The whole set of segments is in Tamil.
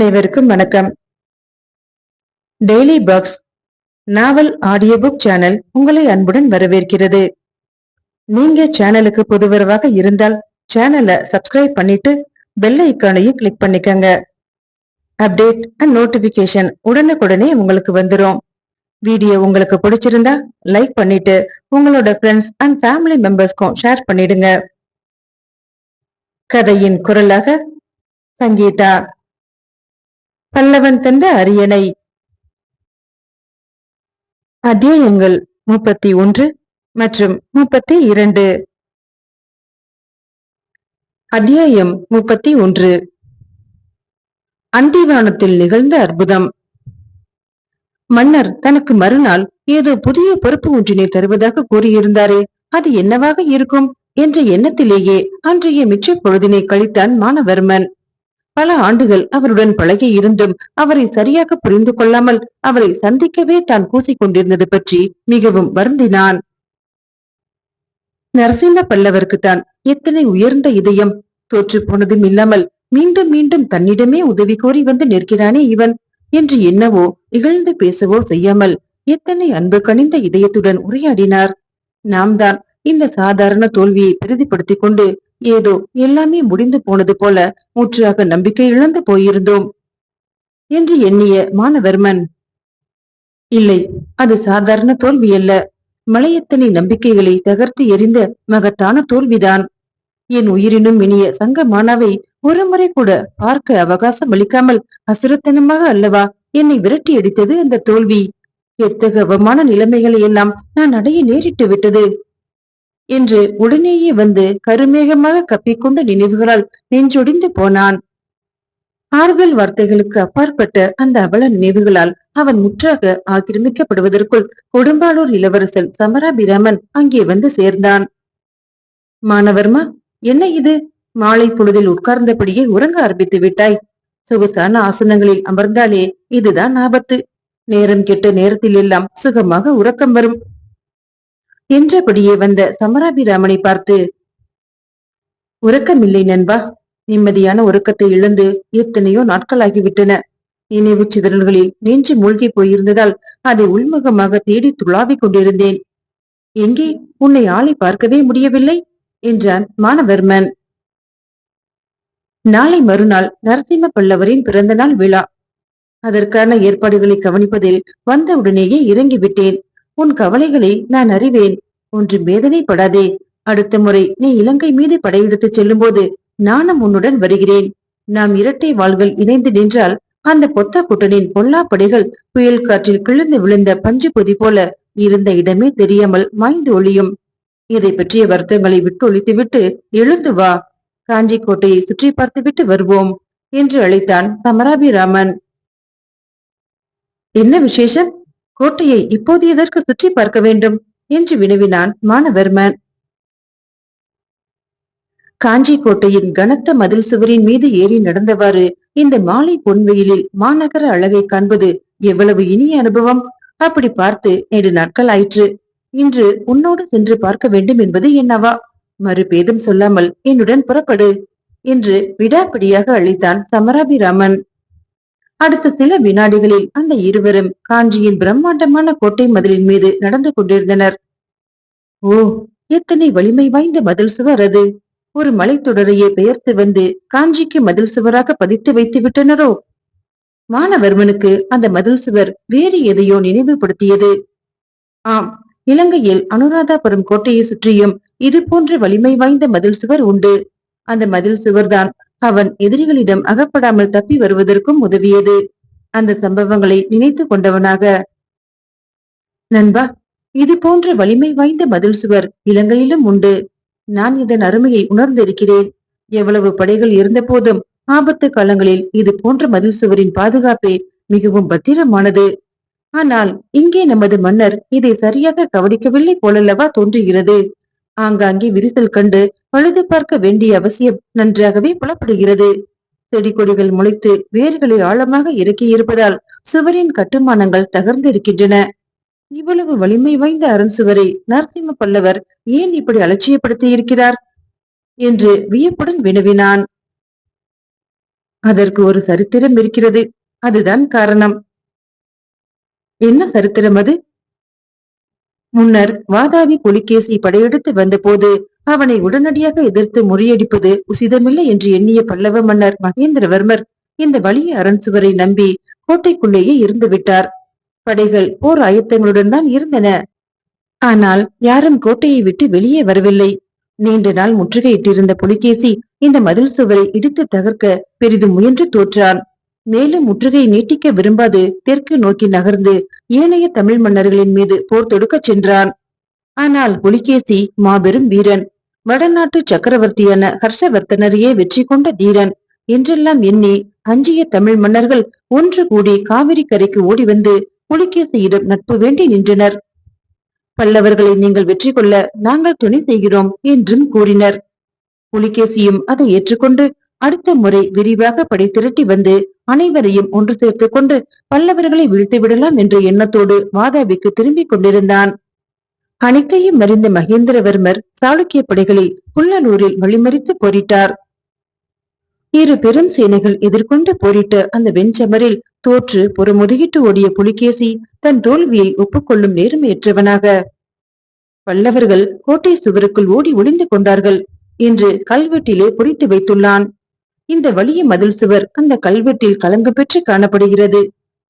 அனைவருக்கும் வணக்கம். Daily box novel audio book channel உங்களை அன்புடன் வரவேற்கிறது. நீங்க சேனலுக்கு புதுவரவாக இருந்தால் சேனலை சப்ஸ்கிரைப் பண்ணிட்டு பெல் ஐக்கானையும் கிளிக் பண்ணிக்கங்க. அப்டேட் அண்ட் நோட்டிபிகேஷன் உடனுக்குடனே உங்களுக்கு வந்துரும். வீடியோ உங்களுக்கு பிடிச்சிருந்தா லைக் பண்ணிட்டு உங்களோட ஃப்ரெண்ட்ஸ் அண்ட் ஃபேமிலி மெம்பர்ஸ்க்கும் ஷேர் பண்ணிடுங்க. கதையின் குரலாக சங்கீதா. பல்லவன் தந்த அரியணை. அத்தியாயங்கள் முப்பத்தி ஒன்று மற்றும் முப்பத்தி இரண்டு. அத்தியாயம் முப்பத்தி ஒன்று. அந்திவானத்தில் நிகழ்ந்த அற்புதம். மன்னர் தனக்கு மறுநாள் ஏதோ புதிய பொறுப்பு ஒன்றினை தருவதாக கூறியிருந்தாரே அது என்னவாக இருக்கும்? என்ற எண்ணத்திலேயே அன்றைய மிச்ச பொழுதினை கழித்தான் மானவர்மன் பல ஆண்டுகள் அவருடன் பழகி இருந்தும் அவரை சரியாக புரிந்து கொள்ளாமல் அவரை சந்திக்கவே தான் கூசிக் கொண்டிருந்தது பற்றி மிகவும் வருந்தினான். நரசிம்ம பல்லவருக்கு தான் எத்தனை உயர்ந்த இதயம். தோற்று போனதும் இல்லாமல் மீண்டும் மீண்டும் தன்னிடமே உதவி கோரி வந்து நிற்கிறானே இவன். என்று என்னவோ இகழ்ந்து பேசவோ செய்யாமல் எத்தனை அன்பு கணிந்த இதயத்துடன் உரையாடினார். நாம் தான் இந்த சாதாரண தோல்வியை பிரதிப்படுத்திக் கொண்டு ஏதோ எல்லாமே முடிந்து போனது போல முற்றாக நம்பிக்கை இழந்து போயிருந்தோம் என்று எண்ணிய மானவர்மன் இல்லை அது சாதாரண தோல்வி அல்ல. மலையத்தனை நம்பிக்கைகளை தகர்த்து எறிந்த மகத்தான தோல்விதான். என் உயிரினும் இனிய சங்க மானாவை ஒருமுறை கூட பார்க்க அவகாசம் அளிக்காமல் அசுரத்தனமாக அல்லவா என்னை விரட்டி அடித்தது அந்த தோல்வி? எத்தகு அவமான நிலைமைகளை எல்லாம் நான் அடைய நேரிட்டு விட்டது? என்று உடனேயே வந்து கருமேகமாக கப்பிக்கொண்ட நினைவுகளால் நெஞ்சொடிந்து போனான். ஆறுதல் வார்த்தைகளுக்கு அப்பாற்பட்ட அந்த அவல நினைவுகளால் அவன் முற்றாக ஆக்கிரமிக்கப்படுவதற்குள் கொடும்பாளூர் இளவரசன் சமராபிராமன் அங்கே வந்து சேர்ந்தான். மாணவர்மா என்ன இது? மாலை பொழுதில் உட்கார்ந்தபடியே உறங்க ஆரம்பித்து விட்டாய். சொகுசான ஆசனங்களில் அமர்ந்தாலே இதுதான் ஆபத்து. நேரம் கெட்ட நேரத்தில் எல்லாம் சுகமாக உறக்கம் வரும். என்றபடியே வந்த சமராபிராமனை பார்த்து உறக்கமில்லை நண்பா. நிம்மதியான உறக்கத்தை இழந்து எத்தனையோ நாட்களாகிவிட்டன. நினைவு சிதறல்களில் நெஞ்சு மூழ்கி போயிருந்ததால் அதை உள்முகமாக தேடி துளாவிக் கொண்டிருந்தேன். எங்கே உன்னை ஆளை பார்க்கவே முடியவில்லை? என்றான் மானவர்மன் நாளை மறுநாள் நரசிம்ம பல்லவரின் பிறந்த நாள் விழா. அதற்கான ஏற்பாடுகளை கவனிப்பதில் வந்தவுடனேயே இறங்கிவிட்டேன். உன் கவலைகளை நான் அறிவேன். ஒன்று வேதனைப்படாதே. அடுத்த முறை நீ இலங்கை மீது படையெடுத்து செல்லும் போது நானும் உன்னுடன் வருகிறேன். நாம் இரட்டை வாள்கள் இணைந்து நின்றால் அந்த பொத்த குட்டனின் பொல்லா படைகள் புயல் காற்றில் கிழிந்து விழுந்த பஞ்சு பொதி போல இருந்த இடமே தெரியாமல் மாய்ந்து ஒளியும். இதை பற்றிய வருத்தங்களை விட்டு ஒழித்துவிட்டு எழுந்து வா. காஞ்சி கோட்டையை சுற்றி பார்த்துவிட்டு வருவோம் என்று அழைத்தான் சமராபிராமன். என்ன விசேஷம்? கோட்டையை இப்போது எதற்கு சுற்றி பார்க்க வேண்டும்? என்று வினவினான் மானவர்மன் காஞ்சி கோட்டையின் கனத்த மதில் சுவரின் மீது ஏறி நடந்தவாறு இந்த மாலை பொன்வெயிலில் மாநகர அழகை காண்பது எவ்வளவு இனிய அனுபவம்? அப்படி பார்த்து நெடு நாட்கள் ஆயிற்று. இன்று உன்னோடு சென்று பார்க்க வேண்டும் என்பது என்னவா? மறுபேதம் சொல்லாமல் என்னுடன் புறப்படு என்று விடாப்பிடியாக அழைத்தான் சமராபிராமன். அடுத்த சில வினாடிகளில் அந்த இருவரும் காஞ்சியின் பிரம்மாண்டமான கோட்டை மதிலின் மீது நடந்து கொண்டிருந்தனர். ஓ எத்தனை வலிமை வாய்ந்த மதில் சுவர் அது? ஒரு மலைத்தொடரையே பெயர்த்து வந்து காஞ்சிக்கு மதில் சுவராக பதித்து வைத்து விட்டனரோ? மானவர்மனுக்கு அந்த மதில் சுவர் வேறு எதையோ நினைவுபடுத்தியது. ஆம் இலங்கையில் அனுராதாபுரம் கோட்டையை சுற்றியும் இது போன்ற வலிமை வாய்ந்த மதில் சுவர் உண்டு. அந்த மதில் சுவர்தான் அவன் எதிரிகளிடம் அகப்படாமல் தப்பி வருவதற்கும் உதவியது. அந்த சம்பவங்களை நினைத்து கொண்டவனாக நண்பா இது போன்ற வலிமை வாய்ந்த மதில் சுவர் இலங்கையிலும் உண்டு. நான் இதன் அருமையை உணர்ந்திருக்கிறேன். எவ்வளவு படைகள் இருந்த போதும் ஆபத்து காலங்களில் இது போன்ற மதில் சுவரின் பாதுகாப்பே மிகவும் பத்திரமானது. ஆனால் இங்கே நமது மன்னர் இதை சரியாக கவனிக்கவில்லை போலல்லவா தோன்றுகிறது. ஆங்காங்கே விரிசல் கண்டு பழுது பார்க்க வேண்டிய அவசியம் நன்றாகவே புலப்படுகிறது. செடி கொடிகள் முளைத்து வேர்களை ஆழமாக இறக்கி இருப்பதால் சுவரின் கட்டுமானங்கள் தகர்ந்திருக்கின்றன. இவ்வளவு வலிமை வாய்ந்த அரண் சுவரை நரசிம்ம பல்லவர் ஏன் இப்படி அலட்சியப்படுத்தி இருக்கிறார்? என்று வியப்புடன் வினவினான். அதற்கு ஒரு சரித்திரம் இருக்கிறது. அதுதான் காரணம். என்ன சரித்திரம் அது? முன்னர் வாதாபி புலிகேசி படையெடுத்து வந்தபோது அவனை உடனடியாக எதிர்த்து முறியடிப்பது உசிதமில்லை என்று எண்ணிய பல்லவ மன்னர் மகேந்திரவர்மர் இந்த வலிய அரண் சுவரை நம்பி கோட்டைக்குள்ளேயே இருந்து விட்டார். படைகள் போர் ஆயத்தங்களுடன் தான் இருந்தன. ஆனால் யாரும் கோட்டையை விட்டு வெளியே வரவில்லை. நீண்ட நாள் முற்றுகையிட்டிருந்த புலிகேசி இந்த மதில் சுவரை இடித்து தகர்க்க பெரிதும் முயன்று தோற்றான். மேலும் முற்றுகை நீட்டிக்க விரும்பாது தெற்கு நோக்கி நகர்ந்து ஏனைய தமிழ் மன்னர்களின் மீது போர் தொடுக்கச் சென்றான். ஆனால் புலிகேசி மாபெரும் வீரன். வடநாட்டு சக்கரவர்த்தியான ஹர்ஷவர்த்தனரையே வெற்றி கொண்ட தீரன். என்றெல்லாம் எண்ணி அஞ்சிய தமிழ் மன்னர்கள் ஒன்று கூடி காவிரி கரைக்கு ஓடி வந்து புலிகேசியிடம் நட்பு வேண்டி நின்றனர். பல்லவர்களை நீங்கள் வெற்றி கொள்ள நாங்கள் துணை செய்கிறோம் என்றும் கூறினர். புலிகேசியும் அதை ஏற்றுக்கொண்டு அடுத்த முறை விரிவாக படை திரட்டி வந்து அனைவரையும் ஒன்று சேர்த்துக் கொண்டு பல்லவர்களை வீழ்த்து விடலாம் என்ற எண்ணத்தோடு வாதாபிக்கு திரும்பிக் கொண்டிருந்தான். அனைத்தையும் அறிந்த மகேந்திரவர்மர் சாளுக்கிய படைகளில் புல்லனூரில் வழிமறித்து போரிட்டார். இரு பெரும் சேனைகள் எதிர்கொண்டு போரிட்ட அந்த வெஞ்சமரில் தோற்று புறமுதுகிட்டு ஓடிய புலிகேசி தன் தோல்வியை ஒப்புக்கொள்ளும் நேர்மையற்றவனாக. பல்லவர்கள் கோட்டை சுவருக்குள் ஓடி ஒளிந்து கொண்டார்கள் என்று கல்வெட்டிலே பொறித்து வைத்துள்ளான். இந்த வலிய மதில் சுவர் அந்த கல்வெட்டில் கலங்கு பெற்று காணப்படுகிறது.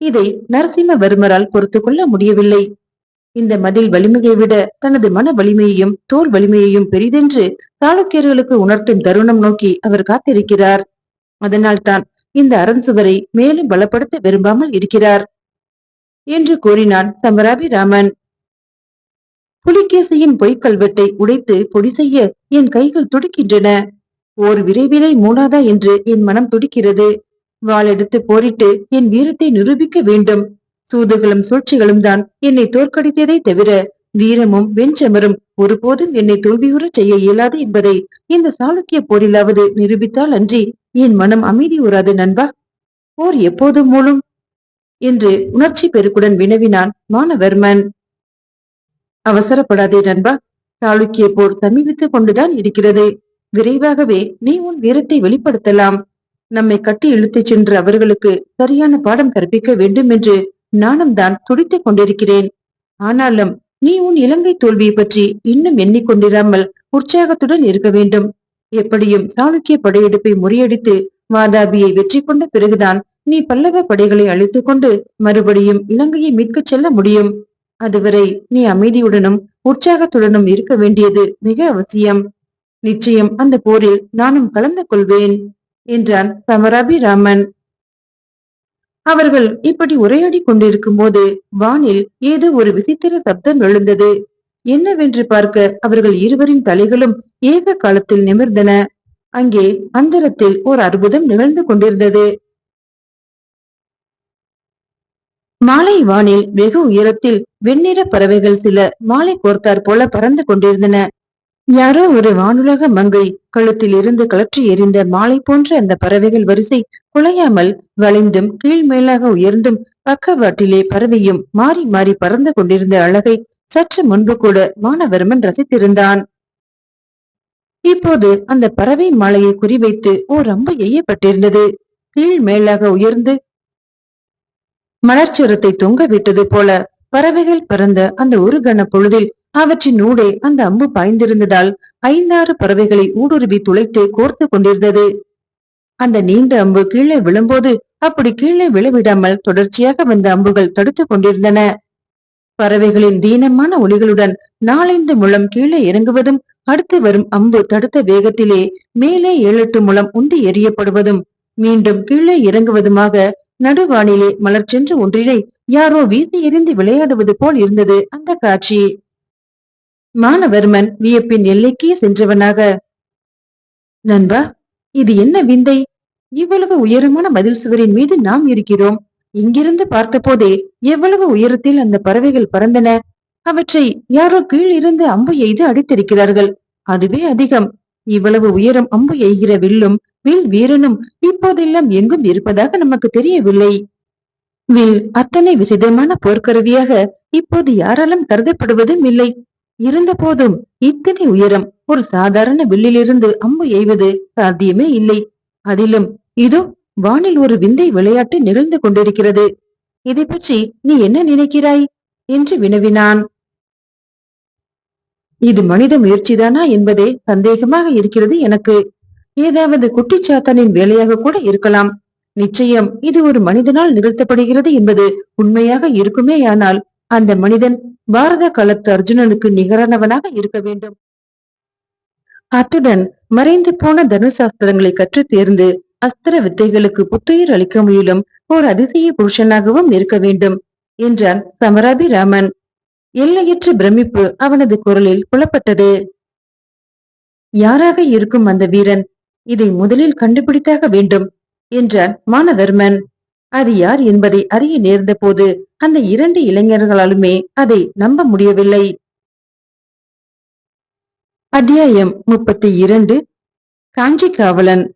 இதை நரசிம்மவர்மரால் பொறுத்து கொள்ள முடியவில்லை. இந்த மதில் வலிமையை விட தனது மன வலிமையையும் தோல் வலிமையையும் பெரிதென்று சாளுக்கியர்களுக்கு உணர்த்தும் தருணம் நோக்கி அவர் காத்திருக்கிறார். அதனால்தான் இந்த அரண் சுவரை மேலும் பலப்படுத்த விரும்பாமல் இருக்கிறார். என்று கூறினான் சமராபி ராமன். புலிகேசியின் பொய்க்கல்வெட்டை உடைத்து பொடி செய்ய என் கைகள் துடிக்கின்றன. ஓர் விரைவிலை மூடாதா என்று என் மனம் துடிக்கிறது. வாளெடுத்து போரிட்டு என் வீரத்தை நிரூபிக்க வேண்டும். சூதுகளும் சூழ்ச்சிகளும் தான் என்னை தோற்கடித்ததை தவிர வீரமும் வெஞ்சமரும் ஒருபோதும் என்னை தோல்வியுறச் செய்ய இயலாது என்பதை இந்த சாளுக்கிய போரிலாவது நிரூபித்தால் அன்றி என் மனம் அமைதி உறாது நண்பா? போர் எப்போது மூலம் என்று உணர்ச்சி பெருக்குடன் வினவினான் மானவர்மன் அவசரப்படாதே நண்பா சாளுக்கிய போர் சமீபித்துக் கொண்டுதான் இருக்கிறது. விரைவாகவே நீ உன் வீரத்தை வெளிப்படுத்தலாம். நம்மை கட்டி இழுத்துச் சென்று அவர்களுக்கு சரியான பாடம் கற்பிக்க வேண்டும் என்று நானும் தான் துடித்துக் கொண்டிருக்கிறேன். ஆனாலும் நீ உன் இலங்கை தோல்வியை பற்றி இன்னும் எண்ணிக்கொண்டிராமல் உற்சாகத்துடன் இருக்க வேண்டும். எப்படியும் சாளுக்கிய படையெடுப்பை முறியடித்து வாதாபியை வெற்றி கொண்ட பிறகுதான் நீ பல்லவ படைகளை அழித்துக் கொண்டு மறுபடியும் இலங்கையை மீட்கச் செல்ல முடியும். அதுவரை நீ அமைதியுடனும் உற்சாகத்துடனும் இருக்க வேண்டியது மிக அவசியம். நிச்சயம் அந்த போரில் நானும் கலந்து கொள்வேன் என்றான் சமராபி ராமன் அவர்கள் இப்படி உரையாடி கொண்டிருக்கும் போது வானில் ஏதோ ஒரு விசித்திர சப்தம் எழுந்தது. என்னவென்று பார்க்க அவர்கள் இருவரின் தலைகளும் ஏக காலத்தில் நிமிர்ந்தன. அங்கே அந்தரத்தில் ஓர் அற்புதம் நிகழ்ந்து கொண்டிருந்தது. மாலை வானில் வெகு உயரத்தில் வெண்ணிற பறவைகள் சில மாலை கோர்த்தார் போல பறந்து கொண்டிருந்தன. யாரோ ஒரு வானுலக மங்கை கழுத்தில் இருந்து கலற்றி எறிந்த மாலை போன்ற அந்த பறவைகள் வரிசை குலையாமல் வளைந்தும் கீழ் மேலாக உயர்ந்தும் பக்கவாட்டிலே பறவையும் மாறி மாறி பறந்து கொண்டிருந்த அழகை சற்று முன்பு கூட மானவர்மன் ரசித்திருந்தான். இப்போது அந்த பறவை மாலையை குறிவைத்து ஓர் அம்பு எய்யப்பட்டிருந்தது. கீழ் மேலாக உயர்ந்து மலர்ச்சரத்தை தொங்க விட்டது போல பறவைகள் பறந்த அந்த ஒரு கன பொழுதில் அவற்றின் ஊடே அந்த அம்பு பாய்ந்திருந்ததால் ஐந்தாறு பறவைகளை ஊடுருவி துளைத்து கோர்த்து கொண்டிருந்தது. அந்த நீண்ட அம்பு கீழே விழும்போது அப்படி கீழே விழவிடாமல் தொடர்ச்சியாக வந்த அம்புகள் தடுத்துக் கொண்டிருந்தன. பறவைகளின் தீனமான ஒளிகளுடன் நாளைந்து முழம் கீழே இறங்குவதும் அடுத்து வரும் அம்பு தடுத்த வேகத்திலே மேலே ஏழெட்டு முழம் உந்தி எறியப்படுவதும் மீண்டும் கீழே இறங்குவதுமாக நடுவானிலே மலர் சென்று ஒன்றினை யாரோ வீசி எறிந்து விளையாடுவது போல் இருந்தது அந்த காட்சி. மானவர்மன் வியப்பின் எல்லைக்கே சென்றவனாக. நண்பா இது என்ன விந்தை? இவ்வளவு உயரமான மதில் சுவரின் மீது நாம் இருக்கிறோம். இங்கிருந்து பார்த்தபோதே எவ்வளவு உயரத்தில் அந்த பறவைகள் பறந்தன. அவற்றை யாரோ கீழ் இருந்து அம்பு எய்து அடித்திருக்கிறார்கள். அதுவே அதிகம். இவ்வளவு உயரம் அம்பு எய்கிற வில்லும் வில் வீரனும் இப்போதெல்லாம் எங்கும் இருப்பதாக நமக்கு தெரியவில்லை. வில் அத்தனை விசிதமான போர்க்கருவியாக இப்போது யாராலும் கருதப்படுவதும் இல்லை. இருந்த போதும் இத்தனை உயரம் ஒரு சாதாரண வில்லிலிருந்து அம்பு எய்வது சாத்தியமே இல்லை. அதிலும் இதோ வானில் ஒரு விந்தை விளையாட்டு நிகழ்ந்து கொண்டிருக்கிறது. இதை பற்றி நீ என்ன நினைக்கிறாய்? என்று வினவினான். இது மனித முயற்சிதானா என்பதே சந்தேகமாக இருக்கிறது எனக்கு. ஏதாவது குட்டிச்சாத்தானின் வேலையாக கூட இருக்கலாம். நிச்சயம் இது ஒரு மனிதனால் நிகழ்த்தப்படுகிறது என்பது உண்மையாக இருக்குமேயானால் அந்த மனிதன் பாரத காலத்து அர்ஜுனனுக்கு நிகரானவனாக இருக்க வேண்டும். அத்துடன் மறைந்து போன தனுசாஸ்திரங்களை கற்று தேர்ந்து அஸ்திர வித்தைகளுக்கு புத்துயிர் அளிக்க முயலும் ஓர் அதிசய புருஷனாகவும் இருக்க வேண்டும் என்றான் சமராபிராமன் எல்லையற்ற பிரமிப்பு அவனது குரலில் புலப்பட்டது. யாராக இருக்கும் அந்த வீரன்? இதை முதலில் கண்டுபிடித்தாக வேண்டும் என்றான் மானதர்மன் அது யார் என்பதை அறிய நேர்ந்த போது அந்த இரண்டு இளைஞர்களாலுமே அதை நம்ப முடியவில்லை. அத்தியாயம் முப்பத்தி இரண்டு. காஞ்சி காவலன்.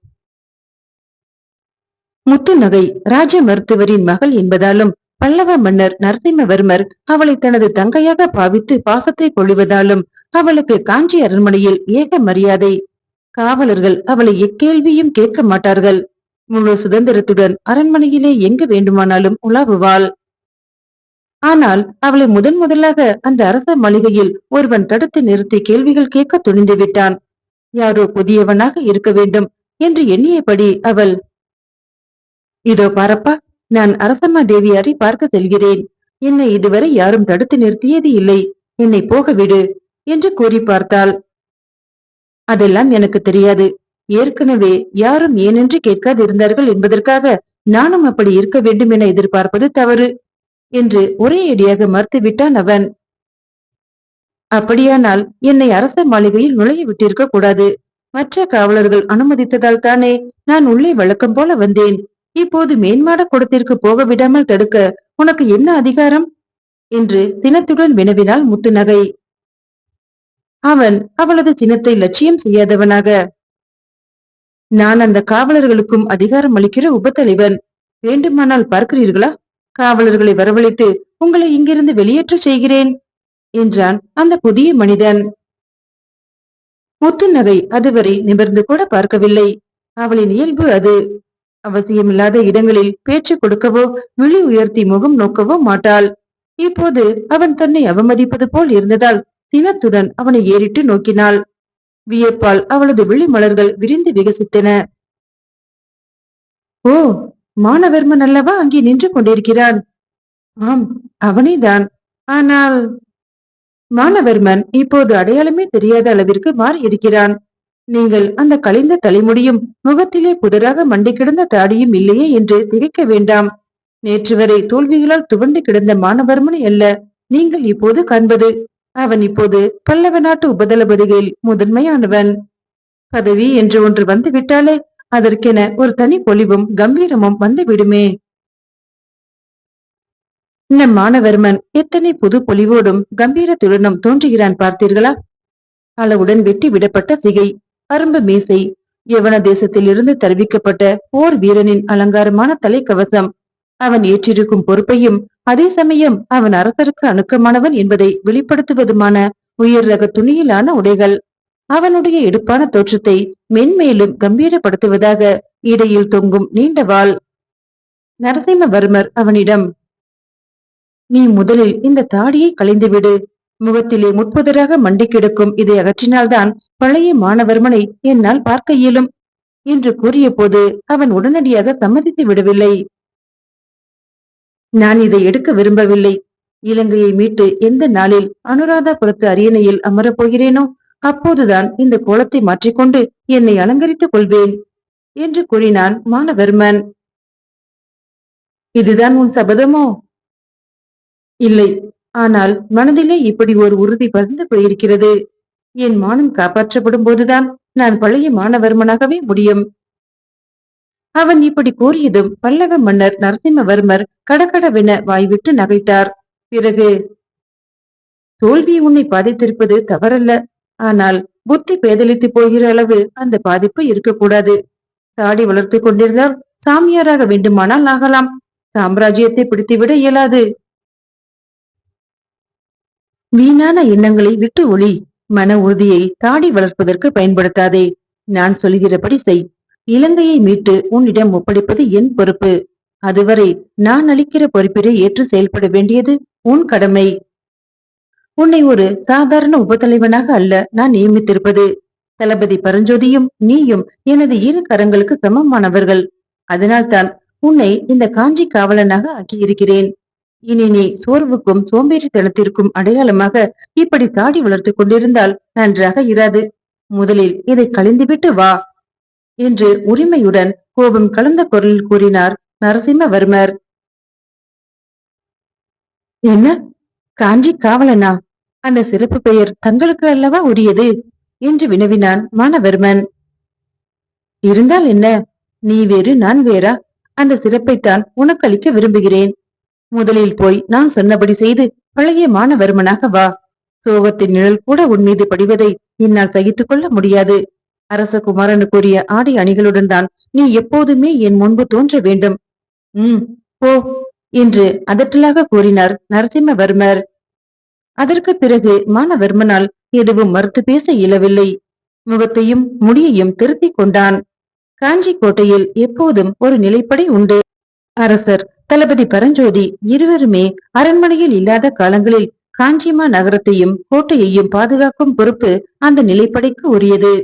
முத்துநகை ராஜ மருத்துவரின் மகள் என்பதாலும் பல்லவ மன்னர் நரசிம்மவர்மர் அவளை தனது தங்கையாக பாவித்து பாசத்தை பொழிவதாலும் அவளுக்கு காஞ்சி அரண்மனையில் ஏக மரியாதை. காவலர்கள் அவளை எக்கேள்வியும் கேட்க மாட்டார்கள். முழு சுதந்திரத்துடன் அரண்மனையிலே எங்கு வேண்டுமானாலும் உலாவுவாள். ஆனால் அவளை முதன் முதலாக அந்த அரச மாளிகையில் ஒருவன் தடுத்து நிறுத்தி கேள்விகள் கேட்க துணிந்து விட்டான். யாரோ புதியவனாக இருக்க வேண்டும் என்று எண்ணியபடி அவள் இதோ பாரப்பா நான் அரசம்மா தேவியாரை பார்க்க செல்கிறேன். என்னை இதுவரை யாரும் தடுத்து நிறுத்தியது இல்லை. என்னை போக விடு என்று கூறி பார்த்தாள். அதெல்லாம் எனக்கு தெரியாது. ஏற்கனவே யாரும் ஏனென்று கேட்காது இருந்தார்கள் என்பதற்காக நானும் அப்படி இருக்க வேண்டும் என எதிர்பார்ப்பது தவறு என்று ஒரே அடியாக மறுத்துவிட்டான் அவன். அப்படியானால் என்னை அரச மாளிகையில் நுழைய விட்டிருக்க கூடாது. மற்ற காவலர்கள் அனுமதித்ததால் தானே நான் உள்ளே வழக்கம் போல வந்தேன். இப்போது மேன்மாட குடத்திற்கு போக விடாமல் தடுக்க உனக்கு என்ன அதிகாரம்? என்று தினத்துடன் வினவினாள் முத்துநகை. அவன் அவளது சினத்தை லட்சியம் செய்யாதவனாக நான் அந்த காவலர்களுக்கும் அதிகாரம் அளிக்கிற உபத்தலைவன் வேண்டுமானால் பார்க்கிறீர்களா? காவலர்களை வரவழைத்து உங்களை இங்கிருந்து வெளியேற்ற செய்கிறேன் என்றான் அந்த புதிய மனிதன். முத்துநகை அதுவரை நிமிர்ந்து கூட பார்க்கவில்லை. அவளின் இயல்பு அது. அவசியமில்லாத இடங்களில் பேச்சு கொடுக்கவோ விழி உயர்த்தி முகம் நோக்கவோ மாட்டாள். இப்போது அவன் தன்னை அவமதிப்பது போல் இருந்ததால் சினத்துடன் அவனை ஏறிட்டு நோக்கினாள். வியப்பால் அவளது விழி மலர்கள் விரிந்து விகசித்தன. ஓ மானவர்மன் அல்லவா அங்கே நின்று கொண்டிருக்கிறான்? ஆம் அவனேதான். ஆனால் மானவர்மன் இப்போது அடையாளமே தெரியாத அளவிற்கு மாறி இருக்கிறான். நீங்கள் அந்த கலைந்த தலைமுடியும் முகத்திலே புதராக மண்டி கிடந்த தாடியும் இல்லையே என்று திகைக்க வேண்டாம். நேற்று வரை தோல்விகளால் துவண்டு கிடந்த மானவர்மனை அல்ல நீங்கள் இப்போது காண்பது. அவன் இப்போது பல்லவ நாட்டு உபதளபதிகளில் முதன்மையானவன். பதவி என்று ஒன்று வந்துவிட்டாலே அதற்கென ஒரு தனி பொலிவும் கம்பீரமும் வந்துவிடுமே. நம் மானவர்மன் எத்தனை புது பொலிவோடும் கம்பீரத்துடனும் தோன்றுகிறான் பார்த்தீர்களா? அளவுடன் வெட்டி விடப்பட்ட சிகை அரும்பு மீசை யவன தேசத்திலிருந்து தெரிவிக்கப்பட்ட போர் வீரனின் அலங்காரமான தலைக்கவசம் அவன் ஏற்றிருக்கும் பொறுப்பையும் அதே சமயம் அவன் அரசருக்கு அணுக்கமானவன் என்பதை வெளிப்படுத்துவதுமான உயர் ரக துணியிலான உடைகள். அவனுடைய எடுப்பான தோற்றத்தை மென்மேலும் கம்பீரப்படுத்துவதாக இடையில் தொங்கும் நீண்ட வாள். நரசிம்மவர்மர் அவனிடம் நீ முதலில் இந்த தாடியை களைந்துவிடு. முகத்திலே முட்புதராக மண்டி கிடக்கும் இதை அகற்றினால்தான் பழைய மாணவர்மனை என்னால் பார்க்க இயலும் என்று கூறிய போது அவன் உடனடியாக சம்மதித்து விடவில்லை. நான் இதை எடுக்க விரும்பவில்லை. இலங்கையை மீட்டு எந்த நாளில் அனுராதாபுரத்து அரியணையில் அமரப் போகிறேனோ அப்போதுதான் இந்த கோலத்தை மாற்றிக்கொண்டு என்னை அலங்கரித்துக் கொள்வேன் என்று கூறினான் மானவர்மன் இதுதான் உன் சபதமோ? இல்லை. ஆனால் மனதிலே இப்படி ஒரு உறுதி பறந்து போயிருக்கிறது. என் மானம் காப்பாற்றப்படும் போதுதான் நான் பழைய மானவர்மனாகவே முடியும். அவன் இப்படி கூறியதும் பல்லவ மன்னர் நரசிம்மவர்மர் கடகடவென வாய்விட்டு நகைத்தார். பிறகு தோல்வி உன்னை பாதித்திருப்பது தவறல்ல. ஆனால் புத்தி பேதலித்து போகிற அளவு அந்த பாதிப்பு இருக்கக்கூடாது. தாடி வளர்த்து கொண்டிருந்தால் சாமியாராக வேண்டுமானால் ஆகலாம். சாம்ராஜ்யத்தை பிடித்துவிட இயலாது. வீணான எண்ணங்களை விட்டு ஒளி. மன உறுதியை தாடி வளர்ப்பதற்கு பயன்படுத்தாதே. நான் சொல்கிறபடி செய். இலங்கையை மீட்டு உன்னிடம் ஒப்படைப்பது என் பொறுப்பு. அதுவரை நான் அளிக்கிற பொறுப்பினை ஏற்று செயல்பட வேண்டியது உன் கடமை. உன்னை ஒரு சாதாரண உபத்தலைவனாக அல்ல நான் நியமித்திருப்பது. தளபதி பரஞ்சோதியும் நீயும் எனது இரு கரங்களுக்கு சமமானவர்கள். அதனால்தான் உன்னை இந்த காஞ்சி காவலனாக ஆக்கியிருக்கிறேன். இனி நீ சோர்வுக்கும் சோம்பேறித்தனத்திற்கும் அடையாளமாக இப்படி தாடி வளர்த்துக் கொண்டிருந்தால் நன்றாக இராது. முதலில் இதை கழிந்துவிட்டு வா. என்று உரிமையுடன் கோபம் கலந்த குரலில் கூறினார் நரசிம்மவர்மர். என்ன? காஞ்சி காவலனா? அந்த சிறப்பு பெயர் தங்களுக்கு அல்லவா உரியது? என்று வினவினான் மானவர்மன் இருந்தால் என்ன? நீ வேறு நான் வேறா? அந்த சிறப்பைத்தான் உனக்களிக்க விரும்புகிறேன். முதலில் போய் நான் சொன்னபடி செய்து பழைய மானவர்மனாக வா. சோகத்தின் நிழல் கூட உன் மீது படிவதை என்னால் சகித்துக் கொள்ள முடியாது. அரச குமாரனுக்குரிய ஆடை அணிகளுடன் தான் நீ எப்போதுமே என் முன்பு தோன்ற வேண்டும். உம் போ என்று அதட்டலாக கூறினார் நரசிம்மவர்மர். அதற்கு பிறகு மானவர்மனால் எதுவும் மறுத்து பேச இயலவில்லை. முகத்தையும் முடியையும் திருத்திக் கொண்டான். காஞ்சி கோட்டையில் எப்போதும் ஒரு நிலைப்படை உண்டு. அரசர் தளபதி பரஞ்சோதி இருவருமே அரண்மனையில் இல்லாத காலங்களில் காஞ்சிமா நகரத்தையும் கோட்டையையும் பாதுகாக்கும் பொறுப்பு அந்த நிலைப்படைக்கு உரியது.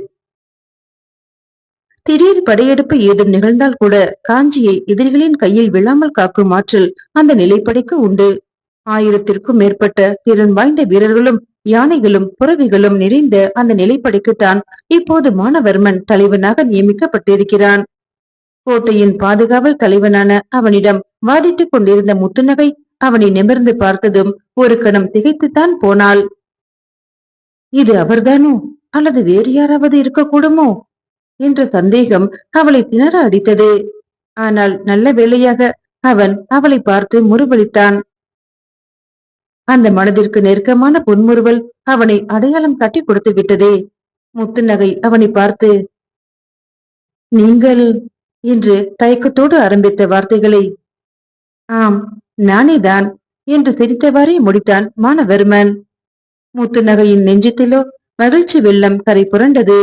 திடீர் படையெடுப்பு ஏதும் நிகழ்ந்தால் கூட காஞ்சியை எதிரிகளின் கையில் விழாமல் காக்கும் ஆற்றல் அந்த நிலைப்படைக்கு உண்டு. ஆயிரத்திற்கும் மேற்பட்ட திறன் வாய்ந்த வீரர்களும் யானைகளும் புறவிகளும் நிறைந்த அந்த நிலைப்படைக்குத்தான் இப்போது மானவர்மன் தலைவனாக நியமிக்கப்பட்டிருக்கிறான். கோட்டையின் பாதுகாவல் தலைவனான அவனிடம் வாதிட்டுக் கொண்டிருந்த முத்துநகை அவனை நிமிர்ந்து பார்த்ததும் ஒரு கணம் திகைத்துத்தான் போனாள். இது அவர்தானோ? அல்லது வேறு யாராவது இருக்கக்கூடுமோ? என்ற சந்தேகம் அவளை திணற அடித்தது. ஆனால் நல்ல வேளையாக அவன் அவளை பார்த்து முறுவலித்தான் அந்த மனதிற்கு நெருக்கமான புன்முறுவல் அவனை அடையாளம் கட்டி கொடுத்து விட்டதே. முத்துநகை அவனை பார்த்து நீங்கள் என்று தயக்கத்தோடு ஆரம்பித்த வார்த்தைகளை. ஆம் நானேதான் என்று சிரித்தவாறே முடித்தான் மானவர்மன் முத்துநகையின் நெஞ்சத்திலோ மகிழ்ச்சி வெள்ளம் கரை புரண்டது.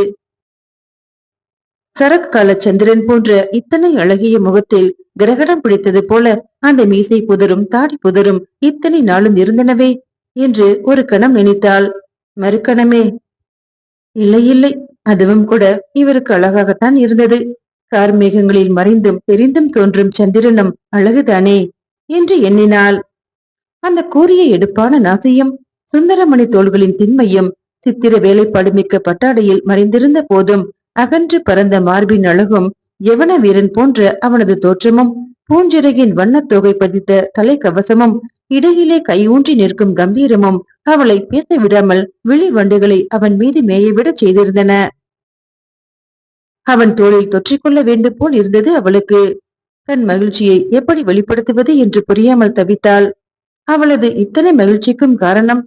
சரத்கால சந்திரன் போன்ற இத்தனை அழகிய முகத்தில் கிரகணம் பிடித்தது போல அந்த மீசை புதரும் தாடி புதரும் இத்தனை நாளும் இருந்தனவே என்று ஒரு கணம் நினைத்தாள். மறுக்கணமே இல்லை இல்லை அதுவும் கூட இவருக்கு அழகாகத்தான் இருந்தது. கார்மேகங்களில் மறைந்தும் தெரிந்தும் தோன்றும் சந்திரனும் அழகுதானே என்று எண்ணினாள். அந்த கூறிய எடுப்பான நாசியம் சுந்தரமணி தோள்களின் திண்மையும் சித்திர வேலைப்பாடு மிக்க பட்டாடையில் மறைந்திருந்த போதும் அகன்று பறந்த மார்பின் அழகும் யவன வீரன் போன்ற அவனது தோற்றமும் பூஞ்சிறகின் வண்ணத் பதித்த தலைக்கவசமும் இடையிலே கையூன்றி நிற்கும் கம்பீரமும் அவளை பேச விடாமல் விழி வண்டுகளை அவன் மீது மேயவிடச் செய்திருந்தன. அவன் தோளில் தொற்றிக்கொள்ள வேண்டும் போல் இருந்தது அவளுக்கு. தன் மகிழ்ச்சியை எப்படி வெளிப்படுத்துவது என்று புரியாமல் தவித்தாள். அவளது இத்தனை மகிழ்ச்சிக்கும் காரணம்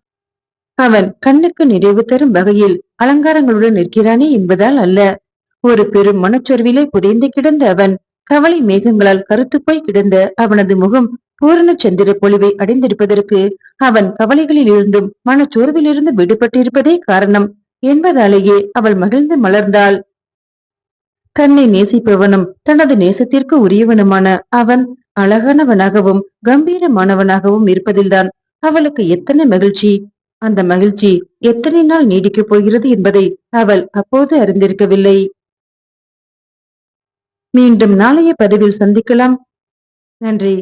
அவன் கண்ணுக்கு நிறைவு தரும் வகையில் அலங்காரங்களுடன் நிற்கிறானே என்பதால் அல்ல. ஒரு பெரும் மனச்சொர்விலே புதைந்து கிடந்த அவன் கவலை மேகங்களால் கருத்து போய் கிடந்த அவனது முகம் பூரண சந்திர பொலிவை அடைந்திருப்பதற்கு அவன் கவலைகளில் இருந்தும் மனச்சோர்விலிருந்து விடுபட்டிருப்பதே காரணம் என்பதாலேயே அவள் மகிழ்ந்து மலர்ந்தாள். தன்னை நேசிப்பவனும் தனது நேசத்திற்கு உரியவனுமான அவன் அழகானவனாகவும் கம்பீரமானவனாகவும் இருப்பதில்தான் அவளுக்கு எத்தனை மகிழ்ச்சி. அந்த மகிழ்ச்சி எத்தனை நாள் நீடிக்கப் போகிறது என்பதை அவள் அப்போது அறிந்திருக்கவில்லை. மீண்டும் நாளைய பதிவில் சந்திக்கலாம். நன்றி.